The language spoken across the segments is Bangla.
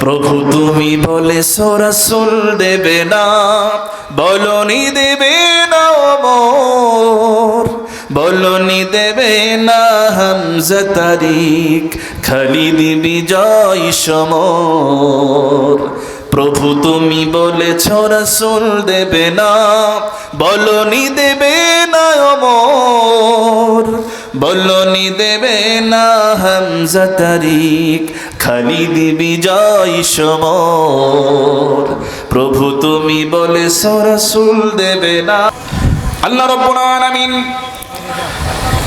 প্রভু তুমি বলে সোরাসুল দেবে না, বলনি দেবে না বলনি দেবে না হামজা তারিক, খালিদ বিজয় সমর। প্রভু তুমি বলেছ, রাসুল দেবে না, বলনি দেবে না অমর বলনি দেবে না হামজা তারিক, খালিদ বিজয় সমর। প্রভু তুমি বলেছ, রাসুল দেবে না। আল্লাহ রব্বুল আলামিন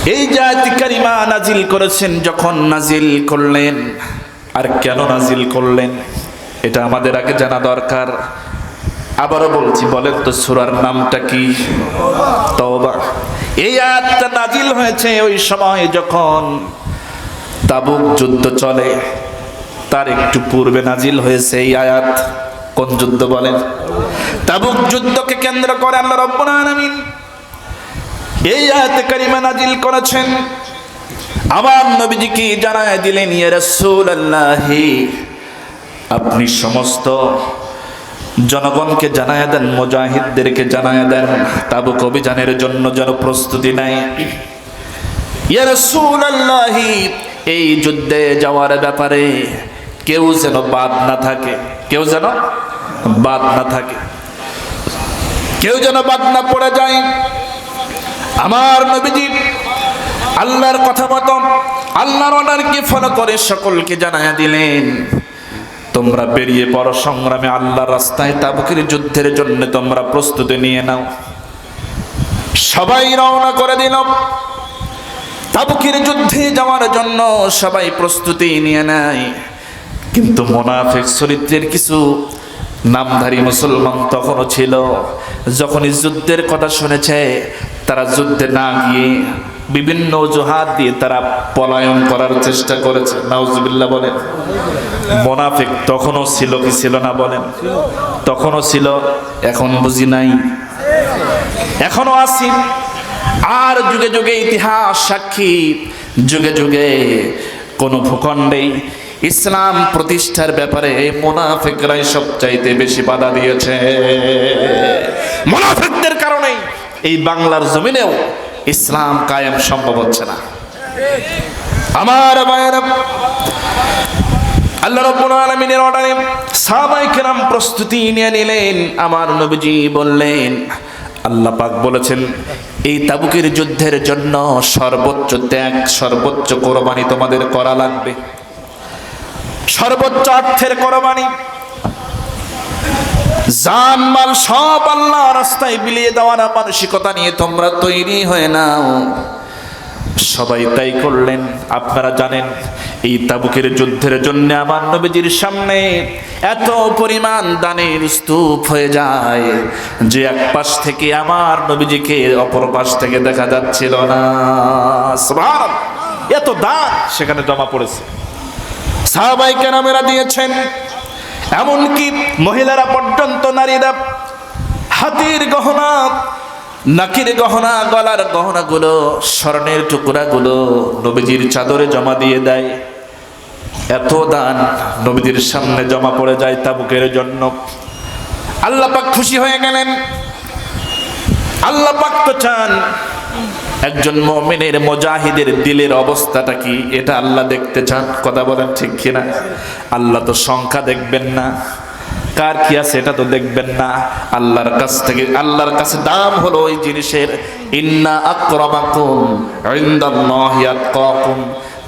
এই জাতি কারিমা নাজিল করেছেন, যখন নাজিল করলেন, আর কেন নাজিল করলেন, এটা আমাদের আগে জানা দরকার। আবারও বলছি, বলেন তো সুরার নামটা কি? তওবা। এই আয়াতটা নাজিল হয়েছে ওই সময় যখন তাবুক যুদ্ধ চলে। তার একটু পূর্বে নাজিল হয়েছে এই আয়াত। কোন যুদ্ধ বলেন? তাবুক যুদ্ধকে কেন্দ্র করে আল্লাহ রব্বুল আলামিন এই আয়াতে কারিমা নাজিল করেছেন। আমার নবীজিকে জানায় দিলেন, ইয়া রাসূলুল্লাহি, আপনি সমস্ত জনগণকে জানায় দেন, মুজাহিদদেরকে জানায় দেন। তাবুক অভিযানের জন্য যেন প্রস্তুতি রাসূলুল্লাহি, এই যুদ্ধে যাওয়ার ব্যাপারে কেউ যেন বাদ না থাকে। কেউ যেন বাদ না থাকে। কেউ যেন বাদ না পড়ে যায়। আমার নবীজি আল্লাহর কথা মতো, আল্লাহর অর্ডারকে ফলো করে সকলকে জানায়া দিলেন। তোমরা বেরিয়ে পড়ো সংগ্রামে আল্লাহর রাস্তায় তাবুকের যুদ্ধের জন্য তোমরা প্রস্তুতি নিয়ে নাও। সবাই রওনা করে দিল। তাবুকের যুদ্ধে যাওয়ার জন্য সবাই প্রস্তুতি নিয়ে নেয়। কিন্তু মোনাফেক চরিত্রের কিছু নামধারী মুসলমান তখনও ছিল যখন যুদ্ধের কথা শুনেছে, তারা যুদ্ধে না গিয়ে বিভিন্ন অজুহাত দিয়ে তারা পলায়ন করার চেষ্টা করেছে। নাউজুবিল্লাহ বলেন, মোনাফেক তখনও ছিল কি ছিল না বলেন? তখনও ছিল, এখন বুঝি নাই। এখনও আছি। আর যুগে যুগে ইতিহাস সাক্ষী, যুগে যুগে কোন ভূখণ্ডেই ইসলাম প্রতিষ্ঠার ব্যাপারে মোনাফেকরাই সবচাইতে বেশি বাধা দিয়েছে। মোনাফেকদের কারণেই এই বাংলার জমিনেও ইসলাম কায়েম সম্ভব হচ্ছে না। আমার ভাইয়েরা আল্লাহ রব্বুল আলামিনের অর্ডারে সাহাবায়ে কেরাম প্রস্তুতি নিয়ে নিলেন। আমার নবীজি বললেন, আল্লাহ পাক বলেছেন, এই তাবুকের যুদ্ধের জন্য সর্বোচ্চ ত্যাগ, সর্বোচ্চ কোরবানি তোমাদের করা লাগবে। সর্বোচ্চ অর্থের কোরবানি। জান মাল সব আল্লাহ রাস্তায় বিলিয়ে দেওয়ার মানসিকতা নিয়ে তোমরা তৈরি হয়ে নাও। সবাই তাই করলেন। আপনারা জানেন, এই তাবুকের যুদ্ধের জন্য আমার নবীজির সামনে এত পরিমাণ দানের স্তূপ হয়ে যায় যে এক পাশ থেকে আমার নবীজিকে অপর পাশ থেকে দেখা যাচ্ছিল না। এত দান সেখানে জমা পড়েছে। সাহাবাই কেরামেরা দিয়েছেন এমনকি মহিলারা পর্যন্ত নারীরা হাতির গহনা, নাকির গহনা, গলার গহনাগুলো, স্বর্ণের টুকরাগুলো নবীজির চাদরে জমা দিয়ে দেয়। এত দান নবীজির সামনে জমা পড়ে যায় তাবুকের জন্য। আল্লাপাক খুশি হয়ে গেলেন। আল্লাহ পাক তো চান একজন মমিনের মুজাহিদের দিলের অবস্থাটা কি? এটা আল্লাহ দেখতে চান। কথা বলেন ঠিক কিনা? আল্লাহ তো সংখ্যা দেখবেন না। কার কি আছে এটা তো দেখবেন না। আল্লাহর কাছ থেকে আল্লাহর কাছে দাম হলো ওই জিনিসের, ইন্না আক্রমাকুম ইনদাল্লাহি আতকাকুম।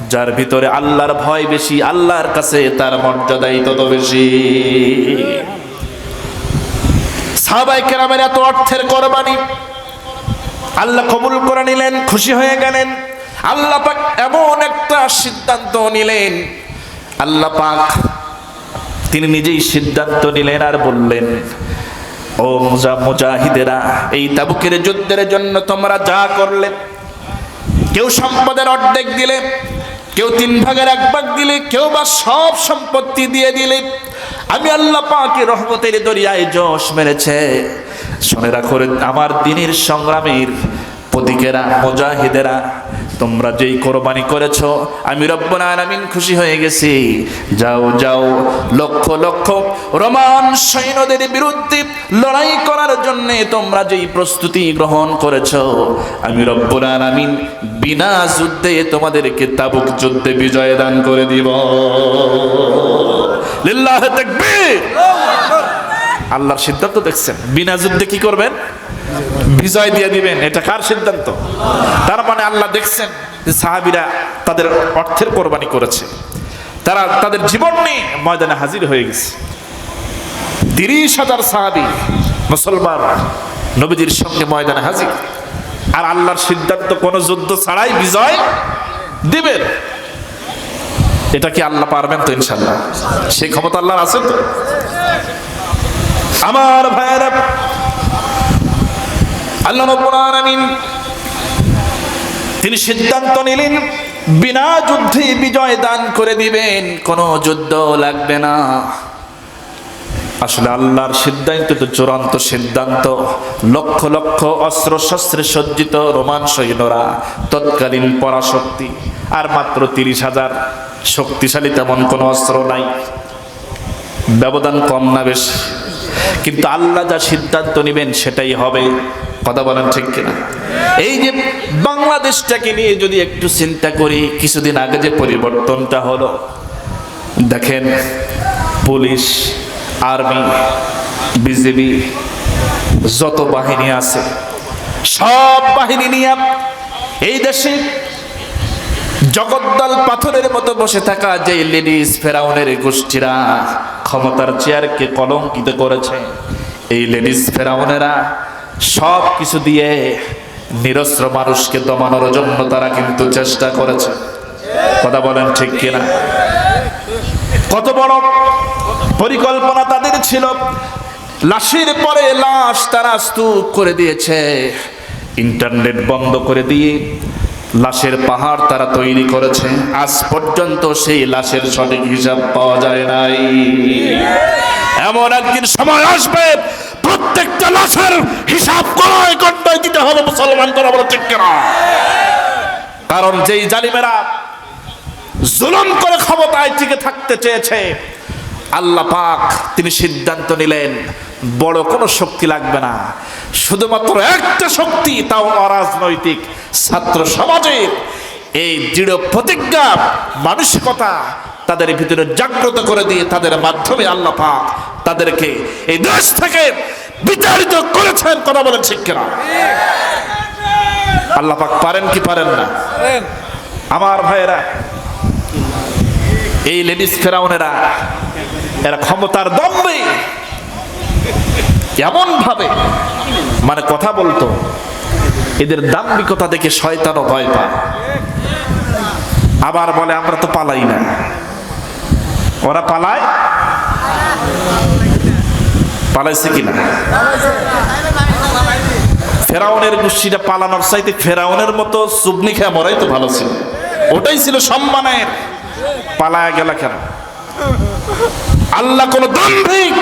যার ভিতরে আল্লাহর ভয় বেশি, আল্লাহর কাছে তার মর্যাদাই তত বেশি। সাহাবাই কেরামের এত অর্থের কোরবানি। আল্লাহ কবুল করে নিলেন, খুশি হয়ে গেলেন। আল্লাহ পাক এমন একটা সিদ্ধান্ত নিলেন। আল্লাহ পাক তিনি নিজেই সিদ্ধান্ত নিলেন আর বললেন, ও মুজা, মুজাহিদেরা, এই তাবুকের যুদ্ধের জন্য তোমরা যা করলে, কেউ সম্পদের অর্ধেক দিলে, কেউ তিন ভাগের এক ভাগ দিলে, কেউ বা সব সম্পত্তি দিয়ে দিলে, আমি আল্লাহ পাকে রহমতের দরিয়ায় জশ মেরেছে। শুনে রাখো আমার দিনের সংগ্রামের প্রতীকেরা, মুজাহিদেরা, তোমরা যেই কোরবানি করেছ, আমি রব্বুল আলামিন খুশি হয়ে গেছি। যাও যাও, লক্ষ লক্ষ রোমান সৈন্যদের বিরুদ্ধে লড়াই করার জন্য তোমরা যেই প্রস্তুতি গ্রহণ করেছ, আমি রব্বুল আলামিন বিনা যুদ্ধে তোমাদেরকে তাবুক যুদ্ধে বিজয় দান করে দিব। লিল্লাহ তাকবীর! আল্লাহর সিদ্ধান্ত দেখছেন। বিনা যুদ্ধে কি করবেন? বিজয় দিয়ে দিবেন। এটা কার সিদ্ধান্ত? তার মানে আল্লাহ দেখছেন যে সাহাবিরা তাদের অর্থের কোরবানি করেছে। তারা তাদের জীবন নিয়ে ময়দানে হাজির হয়ে গেছে। তিরিশ হাজার সাহাবি, মুসলমান, নবীজির সঙ্গে ময়দানে হাজির। আর আল্লাহর সিদ্ধান্ত কোনো যুদ্ধ ছাড়াই বিজয় দিবেন। এটা কি আল্লাহ পারবেন তো ইনশাল্লাহ সেই ক্ষমতা আল্লাহর আছে তো? আমার ভাইয়েরা আল্লাহ রাব্বুল তিনি সিদ্ধান্ত নিলেন, বিনা যুদ্ধে বিজয় দান করে দিবেন, কোনো যুদ্ধ লাগবে না। আসলে আল্লাহর সিদ্ধান্ত তো চূড়ান্ত সিদ্ধান্ত। লক্ষ লক্ষ অস্ত্র শস্ত্রে সজ্জিত রোমান সৈন্যরা তৎকালীন পরাশক্তি, আর মাত্র তিরিশ হাজার শক্তিশালী তেমন কোনো অস্ত্র নাই। ব্যবধান কম না বেশি। কিন্তু আল্লাহ যা সিদ্ধান্ত নেবেন সেটাই হবে। কথা বলেন ঠিক কিনা? এই যে বাংলাদেশটাকে নিয়ে যদি একটু চিন্তা করি, কিছুদিন আগে যে পরিবর্তনটা হলো, দেখেন পুলিশ, আর্মি বিজেপি যত বাহিনী আছে, সব বাহিনী নিয়ে এই দেশে জগদ্দল পাথরের মতো বসে থাকা যে লেডিস ফেরাউনের গোষ্ঠীরা ক্ষমতার চেয়ারকে কলঙ্কিত করেছে, এই লেডিস ফেরাউনেরা সব কিছু দিয়ে নিরস্ত্র মানুষকে দমানোর জন্য তারা কিন্তু চেষ্টা করেছে। কথা বলেন ঠিক কিনা? কত বড় পরিকল্পনা তাদের ছিল। লাশের পরে লাশ তারা স্তূপ করে দিয়েছে, ইন্টারনেট বন্ধ করে দিয়ে লাশের পাহাড় তারা তৈরি করেছে। আজ পর্যন্ত সেই লাশের সঠিক হিসাব পাওয়া যায় নাই। এমন একদিন সময় আসবে, প্রত্যেকটা লাশের হিসাব করায় গণ্ডায় দিতে হবে মুসলমান করা বলে ঠিক কারণ যেই জালিমেরা জুলুম করে ক্ষমতায় টিকে থাকতে চেয়েছে, আল্লাহ পাক তিনি সিদ্ধান্ত নিলেন বড় কোনো শক্তি লাগবে না। শুধুমাত্র একটা শক্তি, তাও অরাজনৈতিক, ছাত্র সমাজের। এই দৃঢ় প্রতিজ্ঞা, মানসিকতা তাদের ভিতরে জাগ্রত করে দিয়ে তাদের মাধ্যমে আল্লাহ পাক তাদেরকে এই দেশ থেকে বিতাড়িত করেছেন, কথা বলেন শিক্ষা আল্লাহ পাক পারেন কি পারেন না? আমার ভাইয়েরা, এই লেডিস ফেরাউনেরা, এরা ক্ষমতার দম্বে। এমন ভাবে মানে কথা বলতো, এদের দাম্ভিকতা দেখে শয়তানও ভয় পায়। আবার বলে, আমরা তো পালাই না। ওরা পালায়? পালাইছে কিনা? ফেরাউনের গোষ্ঠীটা পালানোর চাইতে ফেরাউনের মতো সুবনি খেয়া মরাই তো ভালো ছিল। ওটাই ছিল সম্মানের। পালায়া গেল কেন? আল্লাহ কোন দাম্ভিক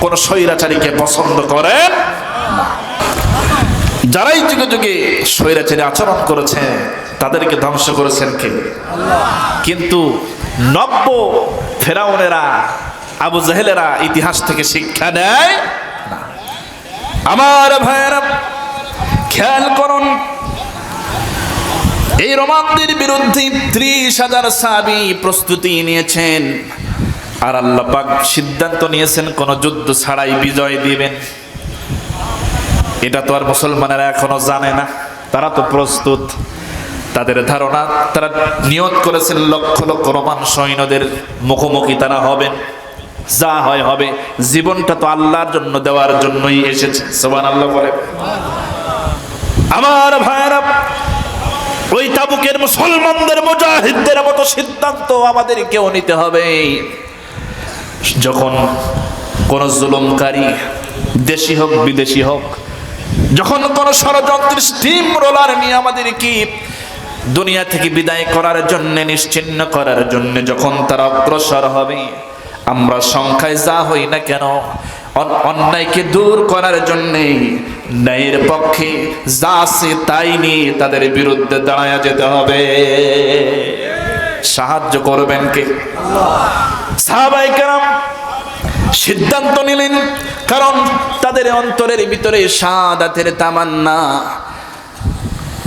কোন স্বৈরাচারীকে পছন্দ করেন? যারাই যুগে যুগে স্বৈরাচারী আচরণ করেছে তাদেরকে ধ্বংস করেছেন কে? কিন্তু নব্য ফেরাউনেরা, আবু জাহেলেরা ইতিহাস থেকে শিক্ষা নেয় আমার ভাইয়েরা, খেয়াল করুন, এই রোমানদের বিরুদ্ধে ত্রিশ হাজার সাবি প্রস্তুতি নিয়েছেন। আর আল্লাহ পাক সিদ্ধান্ত নিয়েছেন, কোন যুদ্ধ ছাড়াই বিজয় দিবেন। এটা তো আর মুসলমানেরা এখনও জানে না। তারা তো প্রস্তুত। তাদের ধারণা, তারা নিয়ত করেছেন লক্ষ লক্ষ রোমান সৈন্যদের মুখোমুখি তারা হবেন। যা হয় হবে। জীবনটা তো আল্লাহর জন্য, দেওয়ার জন্যই এসেছে। সোবান আল্লাহ বলে। আমার ভাইয়েরা, ওই তাবুকের মুসলমানদের, মুজাহিদদের মতো সিদ্ধান্ত আমাদের কেউ নিতে হবে। যখন কোন জুলুমকারী দেশি হোক, বিদেশি হোক, যখন কোন ষড়যন্ত্রের স্টিম রোলার নিয়ে আমাদের কি দুনিয়া থেকে বিদায় করার জন্য, নিশ্চিন্ন করার জন্য যখন তারা অগ্রসর হবে, আমরা সংখ্যায় যা হই না কেন অন্যায়কে দূর করার জন্যে, ন্যায়ের পক্ষে যা আছে তাই নিয়ে তাদের বিরুদ্ধে দাঁড়ায় যেতে হবে। সাহায্য করবেন কে? সাহাবাই কেরাম সিদ্ধান্ত নিলেন, কারণ তাদের অন্তরের ভিতরে সাদাতের তামান্না।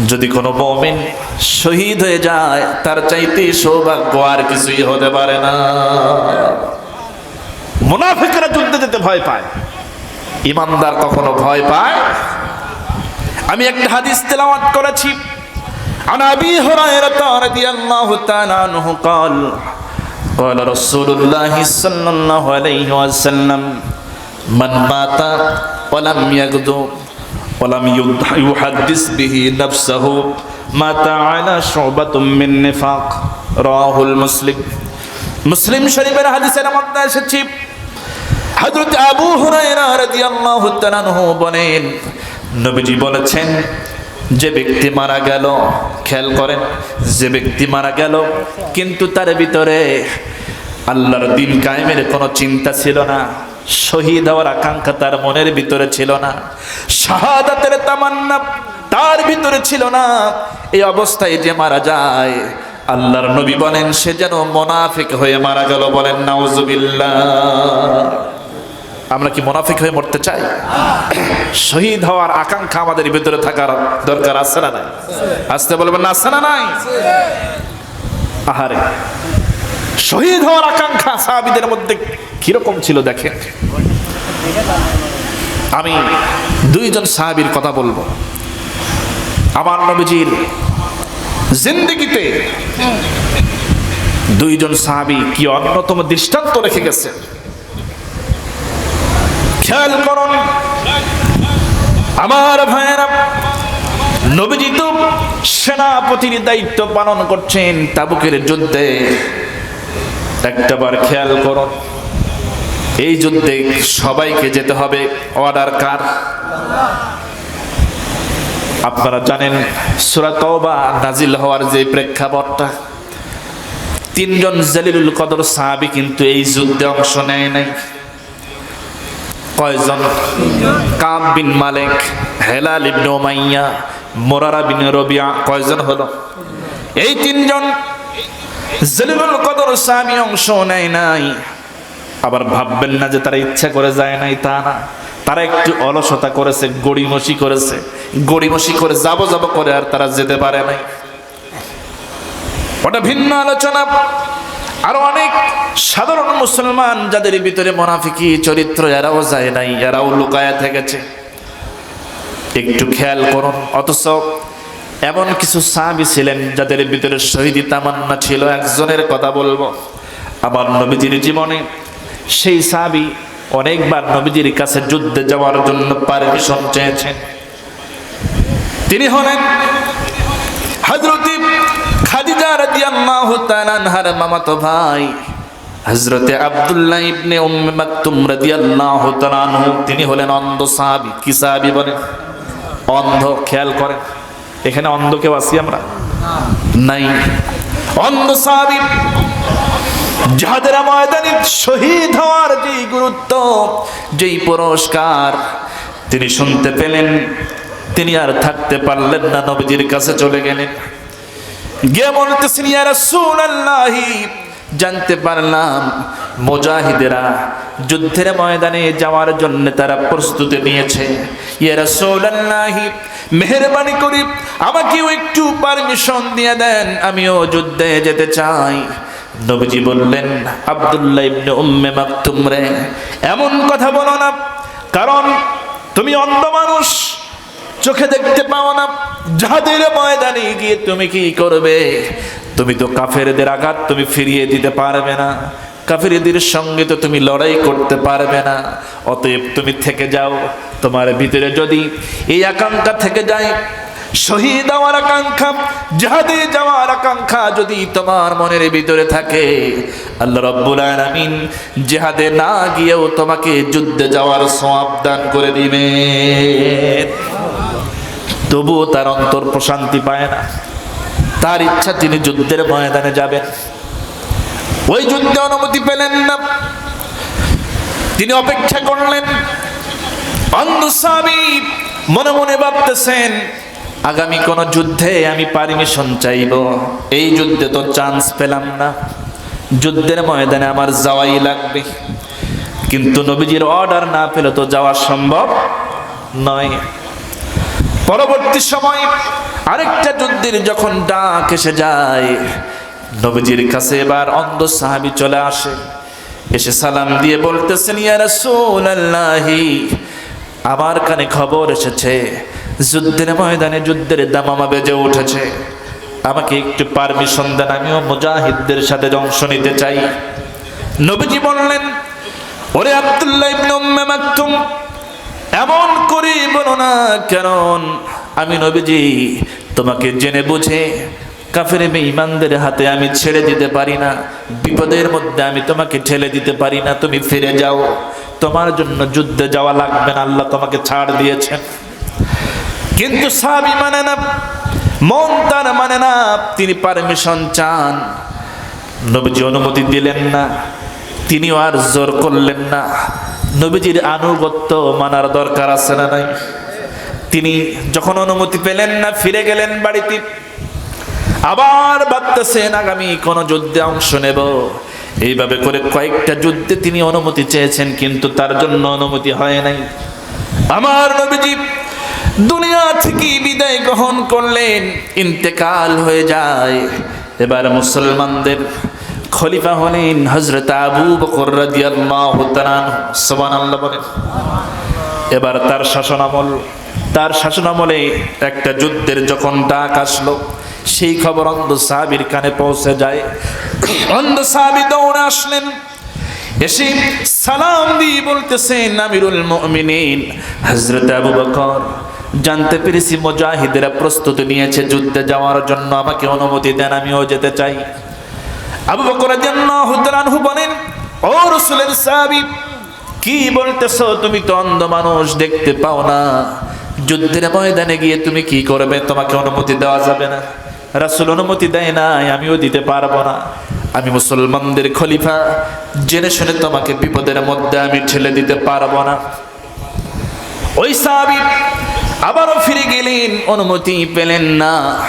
যদি কোনো মমিন শহীদ হয়ে যায়, তার চাইতে সৌভাগ্য আর কিছুই হতে পারে না। মুনাফিকরা যুদ্ধে যেতে ভয় পায়। ইমানদার কখনো ভয় পায়? আমি একটা হাদিস তেলাওয়াত করেছি। عن ابي هريره رضي الله تعالى عنه قال قال رسول الله صلى الله عليه وسلم من مات ولم يغدو ولم يحدث به نفسه مات على شعبة من نفاق رواه المسلم মুসলিম শরীফের হাদিসের মধ্যে এসেছি হযরত আবু হুরায়রা রাদিয়াল্লাহু তাআলা আনহু বলেন নবীজি বলেছেন যে ব্যক্তি মারা গেল, খেয়াল করেন, যে ব্যক্তি মারা গেল, কিন্তু তার ভিতরে আল্লাহর দিন কায়েমের কোনো চিন্তা ছিল না, শহীদ হওয়ার আকাঙ্ক্ষা তার মনের ভিতরে ছিল না, শাহাদাতের তামান্না তার ভিতরে ছিল না। এই অবস্থায় যে মারা যায়, আল্লাহর নবী বলেন, সে যেন মোনাফিক হয়ে মারা গেল বলেন, নাউজুবিল্লাহ। আমরা কি মোনাফিক হয়ে মরতে চাই? শহীদ হওয়ার আকাঙ্ক্ষা আমাদের ভিতরে থাকার দরকার আছে না নাই? আসতে বলবেন না, আছে না নাই? আহারে, শহীদ হওয়ার আকাঙ্ক্ষা সাহাবিদের মধ্যে কীরকম ছিল দেখেন। আমি দুইজন সাহাবীর কথা বলব। আমার নবীজির জিন্দিগিতে দুইজন সাহাবী কি অন্যতম দৃষ্টান্ত রেখে গেছে খেয়াল করুন আমার ভাইয়েরা, নবীজি তো সেনাপতির দায়িত্ব পালন করছেন তাবুকের যুদ্ধে। একটাবার খেয়াল করুন এই যুদ্ধে সবাইকে যেতে হবে। অর্ডার কার? আপনারা জানেন, সুরা তওবা নাজিল হওয়ার যে প্রেক্ষাপটটা, তিনজন জালিলুল কদর সাহাবী কিন্তু এই যুদ্ধে অংশ নেয় নাই। কয়জন? Kab bin Malik, Hilal ibn Umayya, Murara bin Rabia, কয়জন হলো? এই তিনজন। জলিলুল কদর সাহাবী অংশ নেয় নাই। আবার ভাববেন না যে তারা ইচ্ছা করে যায় নাই, তা না। তারা একটু অলসতা করেছে, গড়িমসি করেছে। গড়িমসি করে যাব যাব করে আর তারা যেতে পারে নাই। ওটা ভিন্ন আলোচনা। আরও অনেক সাধারণ মুসলমান যাদের ভিতরে মোনাফিকি চরিত্র এরাও যায় নাই, এরাও লুকায়া থেকেছে। একটু খেয়াল করুন, অথচ এমন কিছু সাহাবি ছিলেন যাদের ভিতরে শহীদি তামান্না ছিল, একজনের কথা বলব। আমার নবীজির জীবনে সেই সাহাবি অনেকবার নবীজির কাছে যুদ্ধে যাওয়ার জন্য পারমিশন চেয়েছেন। তিনি হলেন হজরত খাদিজা রাদিয়াল্লাহু তাআলা আনহার মামাতো ভাই। হযরতে আব্দুল্লাহ ইবনে উম্মে মাকতুম রাদিয়াল্লাহু তাআলা আনহু, তিনি হলেন অন্ধ সাহাবী। কি সাহাবী বলেন? অন্ধ, খেয়াল করেন। এখানে অন্ধ কেউ আছি আমরা? নাই। অন্ধ সাহাবী যাদের ময়দানে শহীদ হওয়ার যেই গুরুত্ব, যেই পুরস্কার তিনি শুনতে পেলেন, তিনি আর থাকতে পারলেন না, নবীজির কাছে চলে গেলেন। গিয়ে বলতেছেন, ইয়া রাসূলুল্লাহি জানতে পারলাম, মুজাহিদেরা যুদ্ধের ময়দানে যাওয়ার জন্য তারা প্রস্তুতি নিয়েছে। মেহেরবানি করে আমাকেও একটু পারমিশন দিয়ে দেন, আমিও যুদ্ধে যেতে চাই। নবীজি বললেন, আব্দুল্লাহ ইবনে উম্মে মাকতুম রে, এমন কথা বলো না, কারণ তুমি অন্ধ মানুষ, চোখে দেখতে পাও না যাদের ময়দানে গিয়ে তুমি কি করবে? তুমি তো কাফেরদের আঘাত তুমি ফিরিয়ে দিতে পারবে না। কাফেরদের সঙ্গে তো তুমি লড়াই করতে পারবে না। অতএব তুমি থেকে যাও। তোমার ভিতরে যদি এই আকাঙ্ক্ষা থেকে যায়, শহীদ হওয়ার আকাঙ্ক্ষা জাহাদে যাওয়ার আকাঙ্ক্ষা যদি তোমার মনের ভিতরে থাকে, আল্লাহ রব্বুল আলামিন জিহাদে না গিয়েও তোমাকে যুদ্ধে যাওয়ার সওয়াব দান করে দিবে তবুও তার অন্তর প্রশান্তি পায় না। তার ইচ্ছা তিনি যুদ্ধের ময়দানে যাবেন। ওই যুদ্ধে অনুমতি পেলেন না। তিনি অপেক্ষা করলেন। অন্ধ সাহাবী, মনে মনে ভাবতেছেন, আগামী কোন যুদ্ধে আমি পারমিশন চাইব। এই যুদ্ধে তো চান্স পেলাম না। যুদ্ধের ময়দানে আমার যাওয়াই লাগবে। কিন্তু নবীজির অর্ডার না পেলে তো যাওয়া সম্ভব নয়। পরবর্তী সময় আরেকটা যুদ্ধের যখন ডাক এসে যায়, নবীজির কাছে এবার অন্ধ সাহাবি চলে আসে। এসে সালাম দিয়ে বলতেছেন, ইয়া রাসূলুল্লাহি। আমার কানে খবর এসেছে, যুদ্ধের ময়দানে যুদ্ধের দামামা বেজে উঠেছে। আমাকে একটু পারমিশন দেন, আমিও মুজাহিদদের সাথে অংশ নিতে চাই। নবীজি বললেন, ওরে আব্দুল্লাহ এমন করে বলো না কারণ আমি নবীজি, তোমাকে জেনে বুঝে, কাফের ইমানদের হাতে আমি ছেড়ে দিতে পারি না, বিপদের মধ্যে আমি তোমাকে ঠেলে দিতে পারি না, তুমি ফিরে যাও। তোমার জন্য যুদ্ধে যাওয়া লাগবে না, আল্লাহ তোমাকে ছাড় দিয়েছেন। কিন্তু সাহাবি মানে না, মন তার মানে না, তিনি পারমিশন চান। নবীজি অনুমতি দিলেন না, তিনিও আর জোর করলেন না। নবীজির আনুগত্য মানার দরকার আছে না নাই? তিনি যখন অনুমতি পেলেন না, ফিরে গেলেন বাড়িতে। আবার ভাবতেছেন, আগামী কোন যুদ্ধে অংশ নেব। এইভাবে করে কয়েকটা যুদ্ধে তিনি অনুমতি চেয়েছেন, কিন্তু তার জন্য অনুমতি হয় নাই। আমার নবীজি দুনিয়া থেকে বিদায় গ্রহণ করলেন, ইন্তেকাল হয়ে যায়। এবার মুসলমানদের খলিফা হলেন হজরত আবু বকর রাদিয়াল্লাহু তাআলা সুবহানাল্লাহ বলেন। এবার তার শাসনামল তার শাসনামলে একটা যুদ্ধের যখন ডাক আসলো, সেই খবর অন্ধ সাহাবির কানে পৌঁছে যায়। অন্ধ সাহাবি দৌড়ে আসলেন, এসে সালাম দিয়ে বলতেছেন, আমিরুল আবু বকর, জানতে পেরেছি মুজাহিদেরা প্রস্তুতি নিয়েছে যুদ্ধে যাওয়ার জন্য, আমাকে অনুমতি দেন, আমিও যেতে চাই। আবু রাদিয়াল্লাহু তাআলা আনহু বলেন, ও রাসূলের সাহাবী, কি বলতেছো? তুমি তো অন্ধ মানুষ, দেখতে পাও না। যুদ্ধের ময়দানে গিয়ে তুমি কি করবে? তোমাকে অনুমতি দেওয়া যাবে না। রাসুল অনুমতি দেয় না আমিও দিতে পারব না। আমি মুসলমানদের খলিফা, জেনে শুনে তোমাকে বিপদের মধ্যে আমি ঠেলে দিতে পারব না। ওই সাহাবী আবারও ফিরে গেলেন, অনুমতি পেলেন না।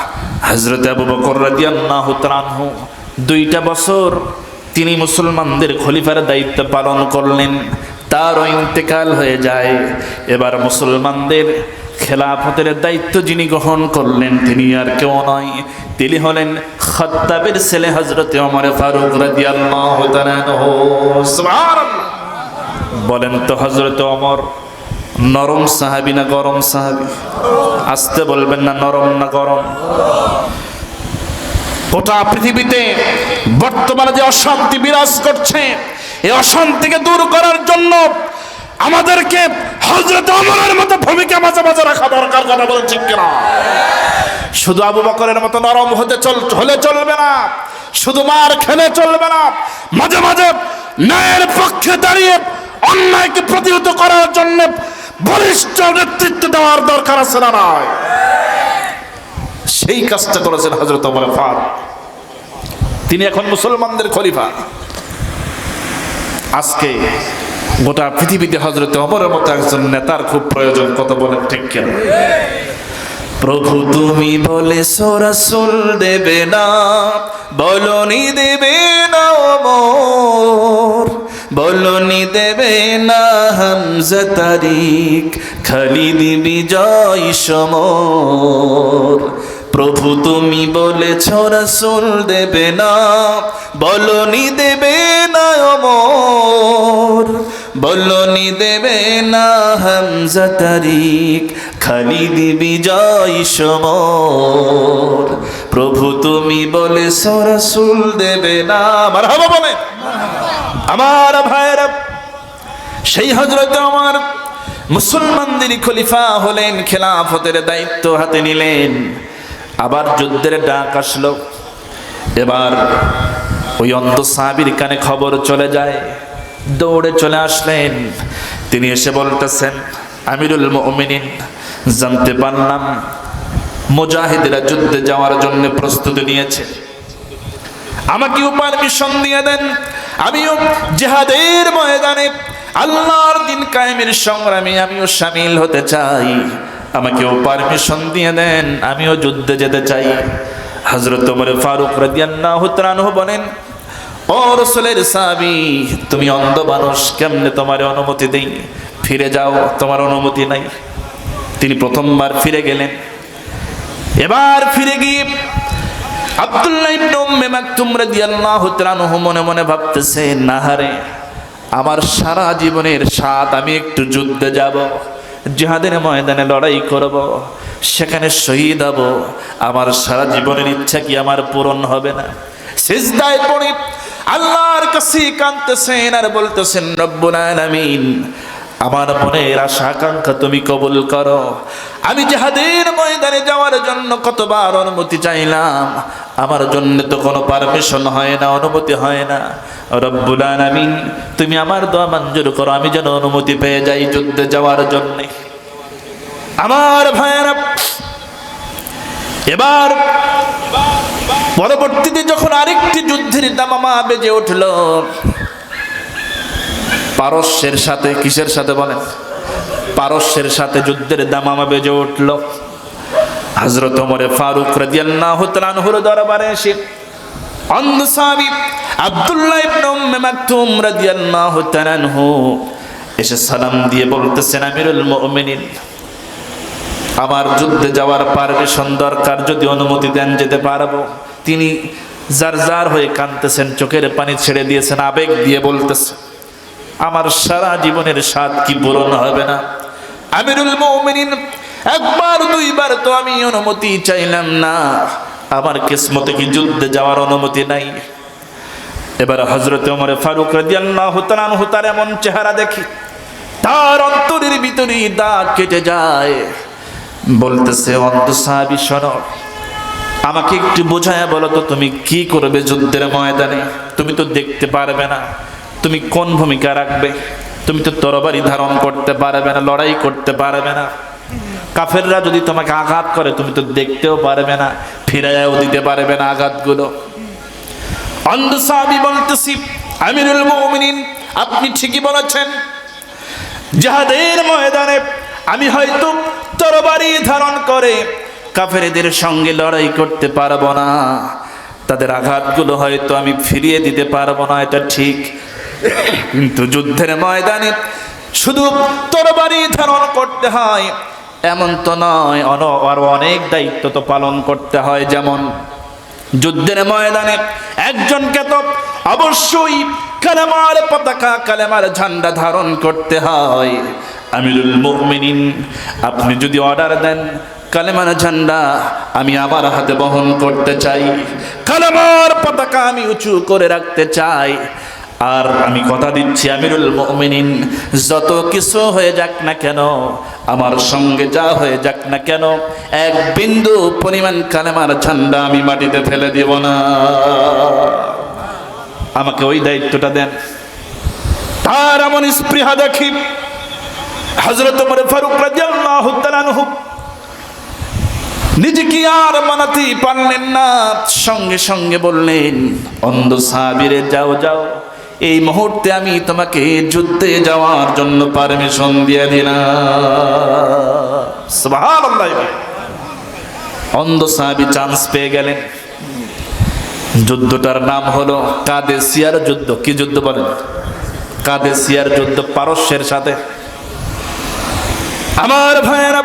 হযরত আবু বকর রাদিয়াল্লাহু তাআলা আনহু দুইটা বছর তিনি মুসলমানদের খলিফার দায়িত্ব পালন করলেন। তারও ইন্তেকাল হয়ে যায়। এবার মুসলমানদের খেলাফতের দায়িত্ব যিনি গ্রহণ করলেন তিনি আর কেউ নয়। তিনি হলেন খত্তাবের ছেলে হজরত ওমর ফারুক বলেন তো হজরত ওমর নরম সাহাবি না গরম সাহাবি? আসতে বলবেন না নরম না গরম। গোটা পৃথিবীতে বর্তমানে যে অশান্তি বিরাজ করছে এই অশান্তিকে দূর করার জন্য আমাদেরকে হজরত অমরের মতো ভূমিকা মাঝে মাঝে রাখা দরকার, কথা বলছেন কিনা? শুধু আবু বকরের মতো নরম হতে চল হলে চলবে না, শুধু মার খেলে চলবে না, মাঝে মাঝে ন্যায়ের পক্ষে দাঁড়িয়ে অন্যায়কে প্রতিহত করার জন্য বলিষ্ঠ নেতৃত্ব দেওয়ার দরকার আছে না নয় সেই কাজটা করেছেন হজরত ওমর ফারুক। তিনি এখন মুসলমানদের খলিফা। আজকে গোটা পৃথিবীতে হজরত অমরের মতো একজন নেতার খুব প্রয়োজন কত বলেন ঠিক কেন? প্রভু তুমি বলে সোরাসুল দেবে না, বলনি দেবে না অমর বলনি দেবে না হামজা তারিক, খালিদ বিজয় সমর। প্রভু তুমি বলেছ, রাসূল দেবে না। বলনি দেবে না অমর। বলনি দেবে না হামজা তারিক, খালিদ বিজয় সমর। প্রভু তুমি বলেছ, রাসূল দেবে না। মারহাবা বলে আমার ভাইয়েরা, সেই হজরত আমার মুসলমানদের খলিফা হলেন, খেলাফতের দায়িত্ব হাতে নিলেন। আবার যুদ্ধের ডাক আসলো। এবার ওই অন্ধ সাহাবির কানে খবর চলে যায়। দৌড়ে চলে আসলেন। তিনি এসে বলতেছেন, আমিরুল মুমিনিন, জানতে পারলাম মুজাহিদেরা যুদ্ধে যাওয়ার জন্য প্রস্তুতি নিয়েছে। আমাকে পারমিশন দিয়ে দেন। আমিও জেহাদের ময়দানে আল্লাহর দিন কায়েমের সংগ্রামে আমিও সামিল হতে চাই। আমাকেও পারমিশন দিয়ে দেন, আমিও যুদ্ধে যেতে চাই। হজরত ওমর ফারুক রাদিয়াল্লাহু তাআলা বলেন, ও রসুলের সাবি তুমি অন্ধ মানুষ, কেমনে তোমার অনুমতি দেই? ফিরে যাও, তোমার অনুমতি নাই। তিনি প্রথমবার ফিরে গেলেন। এবার ফিরে গিয়ে আব্দুল্লাহ ইবনে উম্মে মাকতুম রাদিয়াল্লাহু তাআলা মনে মনে ভাবতেছে নাহারে আমার সারা জীবনের স্বাদ, আমি একটু যুদ্ধে যাব। জিহাদের ময়দানে লড়াই করব, সেখানে শহীদ হব। আমার সারা জীবনের ইচ্ছা কি আমার পূরণ হবে না? সিজদায় পড়ে, আল্লাহর কাছে কাঁদতেছেন আর বলতেছেন, রব্বুল আলামিন, আমার মনের আশা আকাঙ্ক্ষা তুমি কবুল করো। আমি জাহাদের ময়দানে যাওয়ার জন্য কতবার অনুমতি চাইলাম আমার জন্য তো কোনো পারমিশন হয় না, অনুমতি হয় না। রব্বুল আলামিন, তুমি আমার দোয়া মঞ্জুর করো, আমি যেন অনুমতি পেয়ে যাই যুদ্ধে যাওয়ার জন্যে। আমার ভাইয়েরা, এবার পরবর্তীতে যখন আরেকটি যুদ্ধের দামামা বেজে উঠল, পারস্যের সাথে কিসের সাথে বলেন? পারস্যের সাথে যুদ্ধের দামামা বেজে উঠল। হজরত ওমরে ফারুক রাদিয়াল্লাহু তাআলা আনহুর দরবারে এসে অন্ধ সাহাবী আব্দুল্লাহ ইবনে উম্মে মাকতুম রাদিয়াল্লাহু তাআলা আনহু এসে সালাম দিয়ে বলতেছেন, আমিরুল মুমিনিন, আমার যুদ্ধে যাওয়ার পারমিশন দরকার, যদি অনুমতি দেন যেতে পারব। তিনি যার যার হয়ে কাঁদতেছেন, চোখের পানি ছেড়ে দিয়েছেন, আবেগ দিয়ে বলতেছেন আমার সারা জীবনের স্বাদ কি পূরণ হবে না? আমিরুল মুমিনিন একবার, দুইবার তো আমি অনুমতি চাইলাম না। আমার কিসমতে কি যুদ্ধে যাওয়ার অনুমতি নাই। এবার হজরত ওমর ফারুক রাদিয়াল্লাহু আনহু তার এমন চেহারা দেখি, তার অন্তরের ভিতরে দাগ কেটে যায়। বলতেছে অন্ধ সাহাবি আমাকে একটু বোঝায় বলো তো, তুমি কি করবে যুদ্ধের ময়দানে? তুমি তো দেখতে পারবে না। তুমি কোন ভূমিকা রাখবে? তুমি তো তরবারি ধারণ করতে পারবে না, লড়াই করতে পারবে না। কাফেররা যদি তোমাকে আঘাত করে, তুমি তো দেখতেও পারবে না, ফিরাইয়াও দিতে পারবে না আঘাতগুলো। অন্ধ বলতেছি, আমিরুল মুমিনিন, আপনি ঠিকই বলেছেন, জাহাদের ময়দানে আমি হয়তো তরবারি ধারণ করে কাফেরেদের সঙ্গে লড়াই করতে পারব না। তাদের আঘাতগুলো হয়তো আমি ফিরিয়ে দিতে পারব না, এটা ঠিক। কিন্তু যুদ্ধের ময়দানে শুধু তরবারি ধারণ করতে হয় এমন তো নয়, আরও অনেক দায়িত্ব তো পালন করতে হয়, যেমন যুদ্ধের ময়দানে একজনকে তো অবশ্যই কালেমার পতাকা, কালেমার ঝান্ডা ধারণ করতে হয়। আমিরুল মুমিনিন, আপনি যদি অর্ডার দেন কালেমার ঝান্ডা, আমি আমার হাতে বহন করতে চাই। কালেমার পতাকা আমি উঁচু করে রাখতে চাই। আর আমি কথা দিচ্ছি, আমিরুল মুমিনিন, যত কিছু হয়ে যাক না কেন, আমার সঙ্গে যা হয়ে যাক না কেন, এক বিন্দু পরিমাণ কালেমার ঝান্ডা আমি মাটিতে ফেলে দিব না। আমাকে ওই দায়িত্বটা দেন। তার এমন স্পৃহা দেখি হজরত ফারুক রাদিয়াল্লাহু তাআলা আনহু। নিজেকে আর মানাতে পারলেন না, সঙ্গে সঙ্গে বললেন, অন্ধ সাহাবীরে যাও যাও এই মুহূর্তে আমি তোমাকে যুদ্ধে যাওয়ার জন্য পারমিশন দিয়ে দিলাম। অন্ধ সাহাবী চান্স পেয়ে গেলেন। যুদ্ধটার নাম হলো কাদেসিয়ার যুদ্ধ। কি যুদ্ধ বলেন? কাদেসিয়ার যুদ্ধ পারস্যের সাথে। আমার ভাইয়েরা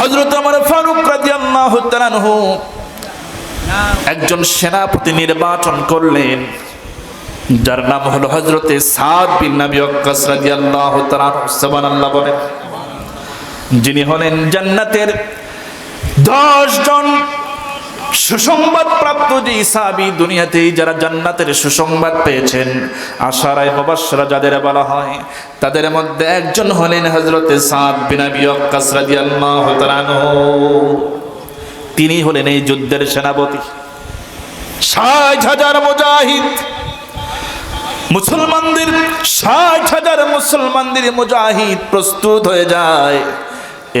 হজরত আমার ফারুক রাদিয়াল্লাহু তাআলা একজন সেনাপতি নির্বাচন করলেন। যার নাম হলো হজরতে সাদ বিন নবী ওয়াক্কাস রাদিয়াল্লাহু তাআলা আনহু, সুবহানাল্লাহ বলেন। যিনি হলেন জান্নাতের দশ জন সুসংবাদ প্রাপ্ত যে সাবি দুনিয়াতেই যারা জান্নাতের সুসংবাদ পেয়েছেন, আশারায় মুবাশশারা যাদের বলা হয়, তাদের মধ্যে একজন হলেন হযরতে সাদ বিন আবি ওয়াক্কাস রাদিয়াল্লাহু তাআলা তিনি হলেন এই যুদ্ধের সেনাপতি। ষাট হাজার মুজাহিদ মুসলমানদের ষাট হাজার মুসলমানদের মুজাহিদ প্রস্তুত হয়ে যায়।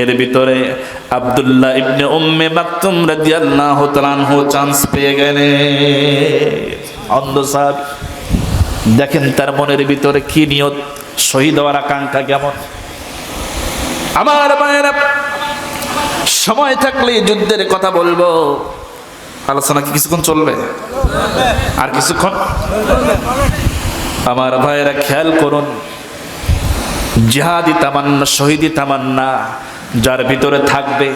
এর ভিতরে আব্দুল্লাহ ইবনে উম্মে মাকতুম রাদিয়াল্লাহু তাআলা আনহু চান্স পেয়ে গেলেন অন্ধ সাহাবী, দেখেন তার মনের ভিতরে কি নিয়ত, শহীদ হওয়ার আকাঙ্ক্ষা কেমন? আমার মায়েরা, সময় থাকলে যুদ্ধের কথা বলব। আলোচনা কি কিছুক্ষণ চলবে? আর কিছুক্ষণ? আমার ভাইয়েরা খেয়াল করুন, জিহাদি তামান্না, শহীদি তামান্না যার ভিতরে থাকবে,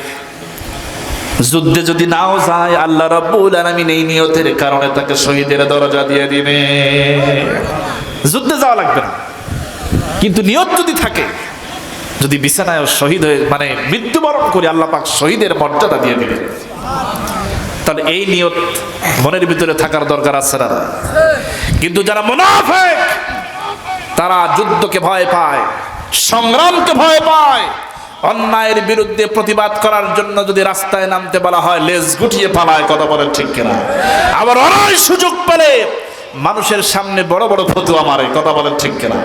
যুদ্ধে যদি নাও যায়, আল্লাহ রব্বুল আলামিন এই নিয়তের কারণে তাকে শহীদের দরজা দিয়ে দিবে। যুদ্ধে যাওয়া লাগবে না। কিন্তু নিয়ত যদি থাকে, যদি বিছানায় শহীদ হয়ে মানে মৃত্যুবরণ করে আল্লাহ পাক শহীদের মর্যাদা দিয়ে দিবে। তাহলে এই নিয়ত মনের ভিতরে থাকার দরকার আছে না? কিন্তু যারা মুনাফেক, তারা যুদ্ধকে ভয় পায়, সংগ্রামকে ভয় পায়। অন্যায়ের বিরুদ্ধে প্রতিবাদ করার জন্য যদি রাস্তায় নামতে বলা হয়, লেজ গুটিয়ে পালায়, কথা বলেন ঠিক কিনা? আবার অনেক সুযোগ পেলে মানুষের সামনে বড় বড় ফতুয়া মারে, কথা বলেন ঠিক কিনা?